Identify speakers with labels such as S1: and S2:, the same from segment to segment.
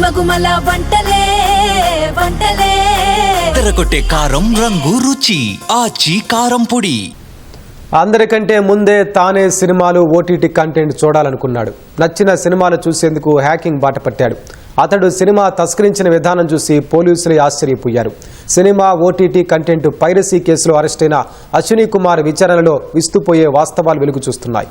S1: గుమగుమల వంటలే వంటలే.
S2: తెరకొట్టే కారం రంగు రుచి ఆచి కారం పొడి.
S3: అందరికంటే ముందే తానే సినిమాలు ఓటీటీ కంటెంట్ చూడాలనుకున్నాడు. నచ్చిన సినిమాలు చూసేందుకు హ్యాకింగ్ బాట పట్టాడు. అతడు సినిమా తస్కరించిన విధానం చూసి పోలీసులు ఆశ్చర్యపోయారు. సినిమా ఓటీటీ కంటెంట్ పైరసీ కేసులో అరెస్టైన అశ్విని కుమార్ విచారణలో విస్తుపోయే వాస్తవాలు వెలుగు చూస్తున్నాయి.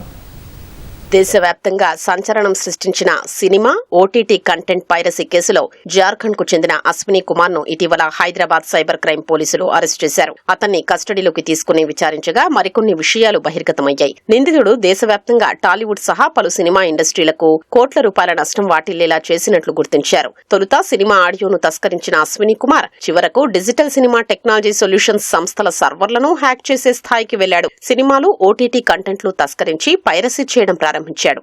S4: దేశవ్యాప్తంగా సంచలనం సృష్టించిన సినిమా ఓటీటీ కంటెంట్ పైరసీ కేసులో జార్ఖండ్కు చెందిన అశ్విని కుమార్ను ఇటీవల హైదరాబాద్ సైబర్ క్రైమ్ పోలీసులు అరెస్ట్ చేశారు. అతన్ని కస్టడీలోకి తీసుకుని విచారించగా మరికొన్ని విషయాలు బహిర్గతమయ్యాయి. నిందితుడు దేశవ్యాప్తంగా టాలీవుడ్ సహా పలు సినిమా ఇండస్ట్రీలకు కోట్ల రూపాయల నష్టం వాటిల్లేలా చేసినట్లు గుర్తించారు. తొలుత సినిమా ఆడియోను తస్కరించిన అశ్విని కుమార్ చివరకు డిజిటల్ సినిమా టెక్నాలజీ సొల్యూషన్స్ సంస్థల సర్వర్లను హ్యాక్ చేసే స్థాయికి వెళ్ళాడు. సినిమాలు ఓటీటీ కంటెంట్లు తస్కరించి పైరసీ చేయడం ప్రారంభించాడు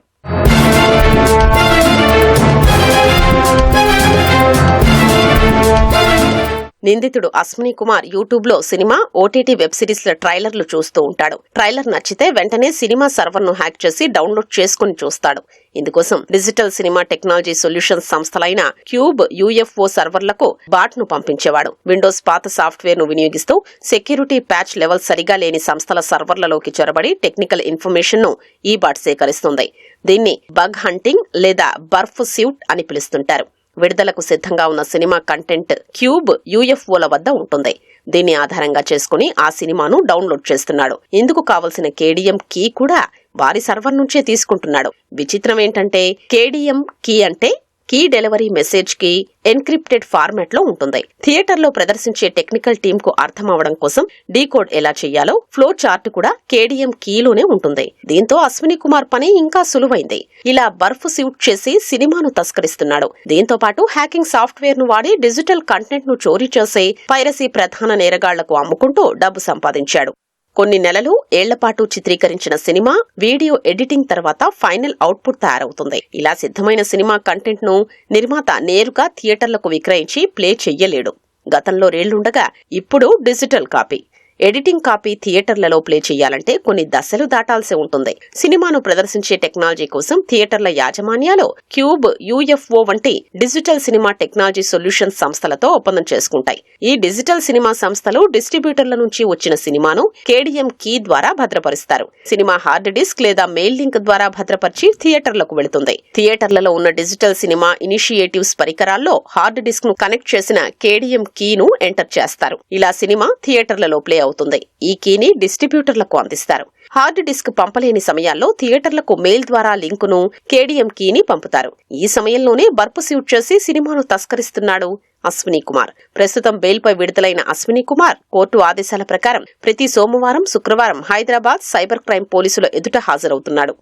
S4: నిందితుడు అశ్విని కుమార్ యూట్యూబ్లో సినిమా ఓటీటీ వెబ్ సిరీస్ల ట్రైలర్లు చూస్తూ ఉంటాడు. ట్రైలర్ నచ్చితే వెంటనే సినిమా సర్వర్ను హ్యాక్ చేసి డౌన్లోడ్ చేసుకుని చూస్తాడు. ఇందుకోసం డిజిటల్ సినిమా టెక్నాలజీ సొల్యూషన్స్ సంస్థలైన క్యూబ్ యూఎఫ్ఓ సర్వర్లకు బాట్ను పంపించేవాడు. విండోస్ పాత సాఫ్ట్వేర్ను వినియోగిస్తూ సెక్యూరిటీ ప్యాచ్ లెవెల్ సరిగా లేని సంస్థల సర్వర్లలోకి చొరబడి టెక్నికల్ ఇన్ఫర్మేషన్ను ఈ బాట్ సేకరిస్తుంది. దీన్ని బగ్ హంటింగ్ లేదా బర్ఫ్ స్యూట్ అని పిలుస్తుంటారు. విడుదలకు సిద్ధంగా ఉన్న సినిమా కంటెంట్ క్యూబ్ యూఎఫ్ఓల వద్ద ఉంటుంది. దీన్ని ఆధారంగా చేసుకుని ఆ సినిమాను డౌన్లోడ్ చేస్తున్నాడు. ఇందుకు కావలసిన కేడిఎం కీ కూడా వారి సర్వర్ నుంచే తీసుకుంటున్నాడు. విచిత్రం ఏంటంటే కేడిఎం కీ అంటే కీ డెలివరీ మెసేజ్కి ఎన్క్రిప్టెడ్ ఫార్మాట్లో ఉంటుంది. థియేటర్లో ప్రదర్శించే టెక్నికల్ టీమ్కు అర్థం అవడం కోసం డీకోడ్ ఎలా చేయాలో ఫ్లో చార్ట్ కూడా కేడిఎం కీలోనే ఉంటుంది. దీంతో అశ్విని కుమార్ పని ఇంకా సులువైంది. ఇలా బర్ఫ్ సూట్ చేసి సినిమాను తస్కరిస్తున్నాడు. దీంతో పాటు హ్యాకింగ్ సాఫ్ట్వేర్ను వాడి డిజిటల్ కంటెంట్ను చోరీ చేసి పైరసీ ప్రధాన నేరగాళ్ళకు అమ్ముకుంటూ డబ్బు సంపాదించాడు. కొన్ని నెలలు ఏళ్ళపాటు చిత్రీకరించిన సినిమా వీడియో ఎడిటింగ్ తర్వాత ఫైనల్ అవుట్పుట్ తయారవుతుంది. ఇలా సిద్ధమైన సినిమా కంటెంట్ను నిర్మాత నేరుగా థియేటర్లకు విక్రయించి ప్లే చెయ్యలేడు. గతంలో రేళ్ళుండగా ఇప్పుడు డిజిటల్ కాపీ. ఎడిటింగ్ కాపీ థియేటర్లలో ప్లే చేయాలంటే కొన్ని దశలు దాటాల్సి ఉంటుంది. సినిమాను ప్రదర్శించే టెక్నాలజీ కోసం థియేటర్ల యాజమాన్యాలు క్యూబ్ యూఎఫ్ఓ వంటి డిజిటల్ సినిమా టెక్నాలజీ సొల్యూషన్ సంస్థలతో ఒప్పందం చేసుకుంటాయి. ఈ డిజిటల్ సినిమా సంస్థలు డిస్ట్రిబ్యూటర్ల నుంచి వచ్చిన సినిమాను కేడిఎం కీ ద్వారా భద్రపరుస్తారు. సినిమా హార్డ్ డిస్క్ లేదా మెయిల్ లింక్ ద్వారా భద్రపరిచి థియేటర్లకు వెళుతుంది. థియేటర్లలో ఉన్న డిజిటల్ సినిమా ఇనిషియేటివ్స్ పరికరాల్లో హార్డ్ డిస్క్ను కనెక్ట్ చేసిన కేడిఎం కీను ఎంటర్ చేస్తారు. ఇలా సినిమా థియేటర్లలో ప్లే అవుతుంది. ఈ కీని డిస్ట్రిబ్యూటర్లకు అందిస్తారు. హార్డ్ డిస్క్ పంపలేని సమయాల్లో థియేటర్లకు మెయిల్ ద్వారా లింకును కేడిఎం కీని పంపుతారు. ఈ సమయంలోనే బర్పు సూట్ చేసి సినిమాను తస్కరిస్తున్నాడు అశ్విని కుమార్. ప్రస్తుతం బెయిల్పై విడుదలైన అశ్విని కుమార్ కోర్టు ఆదేశాల ప్రకారం ప్రతి సోమవారం శుక్రవారం హైదరాబాద్ సైబర్ క్రైమ్ పోలీసుల ఎదుట హాజరవుతున్నాడు.